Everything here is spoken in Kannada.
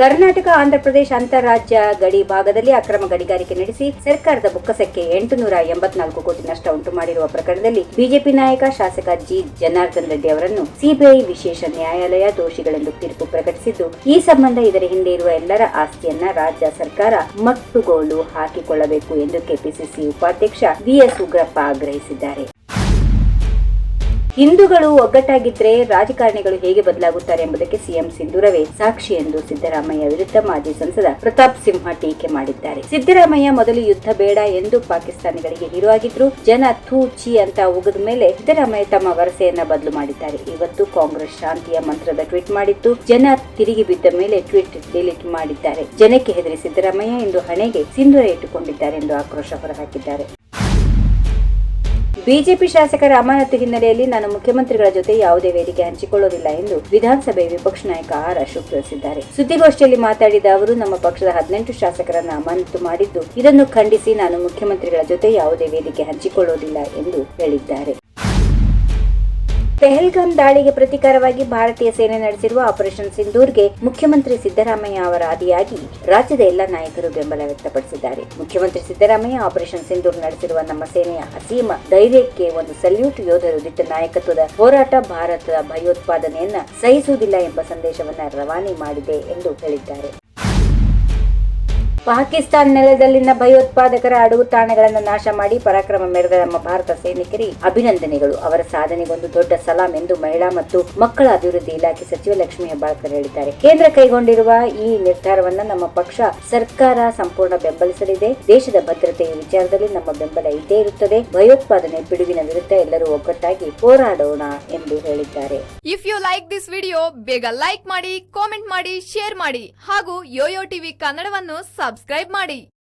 ಕರ್ನಾಟಕ ಆಂಧ್ರಪ್ರದೇಶ ಅಂತಾರಾಜ್ಯ ಗಡಿ ಭಾಗದಲ್ಲಿ ಅಕ್ರಮ ಗಣಿಗಾರಿಕೆ ನಡೆಸಿ ಸರ್ಕಾರದ ಬೊಕ್ಕಸಕ್ಕೆ ಎಂಟುನೂರ ಎಂಬತ್ನಾಲ್ಕು ಕೋಟಿ ನಷ್ಟ ಉಂಟು ಮಾಡಿರುವ ಪ್ರಕರಣದಲ್ಲಿ ಬಿಜೆಪಿ ನಾಯಕ ಶಾಸಕ ಜಿ. ಜನಾರ್ದನ್ ರೆಡ್ಡಿ ಅವರನ್ನು ಸಿಬಿಐ ವಿಶೇಷ ನ್ಯಾಯಾಲಯ ದೋಷಿಗಳೆಂದು ತೀರ್ಪು ಪ್ರಕಟಿಸಿದ್ದು, ಈ ಸಂಬಂಧ ಇದರ ಹಿಂದೆ ಇರುವ ಎಲ್ಲರ ಆಸ್ತಿಯನ್ನ ರಾಜ್ಯ ಸರ್ಕಾರ ಮಟ್ಟುಗೋಲು ಹಾಕಿಕೊಳ್ಳಬೇಕು ಎಂದು ಕೆಪಿಸಿಸಿ ಉಪಾಧ್ಯಕ್ಷ ವಿಎಸ್ ಉಗ್ರಪ್ಪ ಆಗ್ರಹಿಸಿದ್ದಾರೆ. ಹಿಂದೂಗಳು ಒಗ್ಗಟ್ಟಾಗಿದ್ರೆ ರಾಜಕಾರಣಿಗಳು ಹೇಗೆ ಬದಲಾಗುತ್ತಾರೆ ಎಂಬುದಕ್ಕೆ ಸಿಎಂ ಸಿಂಧೂರವೇ ಸಾಕ್ಷಿ ಎಂದು ಸಿದ್ದರಾಮಯ್ಯ ವಿರುದ್ಧ ಮಾಜಿ ಸಂಸದ ಪ್ರತಾಪ್ ಸಿಂಹ ಟೀಕೆ ಮಾಡಿದ್ದಾರೆ. ಸಿದ್ದರಾಮಯ್ಯ ಮೊದಲು ಯುದ್ಧ ಬೇಡ ಎಂದು ಪಾಕಿಸ್ತಾನಿಗಳಿಗೆ ಹೀರೋ ಆಗಿದ್ರು. ಜನ ಥೂ ಚಿ ಅಂತ ಉಗಿದ ಮೇಲೆ ಸಿದ್ದರಾಮಯ್ಯ ತಮ್ಮ ವರಸೆಯನ್ನ ಬದಲು ಮಾಡಿದ್ದಾರೆ. ಇವತ್ತು ಕಾಂಗ್ರೆಸ್ ಶಾಂತಿಯ ಮಂತ್ರದ ಟ್ವೀಟ್ ಮಾಡಿದ್ದು, ಜನ ತಿರುಗಿ ಬಿದ್ದ ಮೇಲೆ ಟ್ವೀಟ್ ಡಿಲೀಟ್ ಮಾಡಿದ್ದಾರೆ. ಜನಕ್ಕೆ ಹೆದರಿ ಸಿದ್ದರಾಮಯ್ಯ ಇಂದು ಹಣೆಗೆ ಸಿಂಧೂರ ಇಟ್ಟುಕೊಂಡಿದ್ದಾರೆ ಎಂದು ಆಕ್ರೋಶ ಹೊರಹಾಕಿದ್ದಾರೆ. ಬಿಜೆಪಿ ಶಾಸಕರ ಅಮಾನತು ಹಿನ್ನೆಲೆಯಲ್ಲಿ ನಾನು ಮುಖ್ಯಮಂತ್ರಿಗಳ ಜೊತೆ ಯಾವುದೇ ವೇದಿಕೆ ಹಂಚಿಕೊಳ್ಳುವುದಿಲ್ಲ ಎಂದು ವಿಧಾನಸಭೆ ವಿಪಕ್ಷ ನಾಯಕ ಆರ್ ಅಶೋಕ್ ತಿಳಿಸಿದ್ದಾರೆ. ಸುದ್ದಿಗೋಷ್ಠಿಯಲ್ಲಿ ಮಾತಾಡಿದ ಅವರು, ನಮ್ಮ ಪಕ್ಷದ ಹದಿನೆಂಟು ಶಾಸಕರನ್ನು ಅಮಾನತು ಮಾಡಿದ್ದು ಇದನ್ನು ಖಂಡಿಸಿ ನಾನು ಮುಖ್ಯಮಂತ್ರಿಗಳ ಜೊತೆ ಯಾವುದೇ ವೇದಿಕೆ ಹಂಚಿಕೊಳ್ಳುವುದಿಲ್ಲ ಎಂದು ಹೇಳಿದ್ದಾರೆ. ಪೆಹಲ್ಗಾಮ್ ದಾಳಿಗೆ ಪ್ರತೀಕಾರವಾಗಿ ಭಾರತೀಯ ಸೇನೆ ನಡೆಸಿರುವ ಆಪರೇಷನ್ ಸಿಂಧೂರ್ಗೆ ಮುಖ್ಯಮಂತ್ರಿ ಸಿದ್ದರಾಮಯ್ಯ ಅವರ ಆದಿಯಾಗಿ ರಾಜ್ಯದ ಎಲ್ಲ ನಾಯಕರು ಬೆಂಬಲ ವ್ಯಕ್ತಪಡಿಸಿದ್ದಾರೆ. ಮುಖ್ಯಮಂತ್ರಿ ಸಿದ್ದರಾಮಯ್ಯ ಆಪರೇಷನ್ ಸಿಂಧೂರ್ ನಡೆಸಿರುವ ನಮ್ಮ ಸೇನೆಯ ಅಸೀಮ ಧೈರ್ಯಕ್ಕೆ ಒಂದು ಸಲ್ಯೂಟ್ ಯೋಧರು ದಿಟ್ಟ ನಾಯಕತ್ವದ ಹೋರಾಟ ಭಾರತದ ಭಯೋತ್ಪಾದನೆಯನ್ನ ಸಹಿಸುವುದಿಲ್ಲ ಎಂಬ ಸಂದೇಶವನ್ನ ರವಾನೆ ಮಾಡಿದೆ ಎಂದು ಹೇಳಿದ್ದಾರೆ. ಪಾಕಿಸ್ತಾನ ನೆಲದಲ್ಲಿನ ಭಯೋತ್ಪಾದಕರ ಅಡುಗು ತಾಣಗಳನ್ನು ನಾಶ ಮಾಡಿ ಪರಾಕ್ರಮ ಮೆರೆದ ನಮ್ಮ ಭಾರತ ಸೈನಿಕರಿಗೆ ಅಭಿನಂದನೆಗಳು. ಅವರ ಸಾಧನೆಗೊಂದು ದೊಡ್ಡ ಸಲಾಂ ಎಂದು ಮಹಿಳಾ ಮತ್ತು ಮಕ್ಕಳ ಅಭಿವೃದ್ಧಿ ಇಲಾಖೆ ಸಚಿವ ಲಕ್ಷ್ಮೀ ಹೆಬ್ಬಾಳ್ಕರ್ ಹೇಳಿದ್ದಾರೆ. ಕೇಂದ್ರ ಕೈಗೊಂಡಿರುವ ಈ ನಿರ್ಧಾರವನ್ನ ನಮ್ಮ ಪಕ್ಷ ಸರ್ಕಾರ ಸಂಪೂರ್ಣ ಬೆಂಬಲಿಸಲಿದೆ. ದೇಶದ ಭದ್ರತೆಯ ವಿಚಾರದಲ್ಲಿ ನಮ್ಮ ಬೆಂಬಲ ಇದ್ದೇ ಇರುತ್ತದೆ. ಭಯೋತ್ಪಾದನೆ ಪಿಡುಗಿನ ವಿರುದ್ಧ ಎಲ್ಲರೂ ಒಗ್ಗಟ್ಟಾಗಿ ಹೋರಾಡೋಣ ಎಂದು ಹೇಳಿದ್ದಾರೆ. If you like this video ಬೇಗ ಲೈಕ್ ಮಾಡಿ ಕಾಮೆಂಟ್ ಮಾಡಿ ಶೇರ್ ಮಾಡಿ ಹಾಗೂ ಯೋಯೋ ಟಿವಿ ಕನ್ನಡವನ್ನು ಸಬ್ಸ್ಕ್ರೈಬ್ ಮಾಡಿ.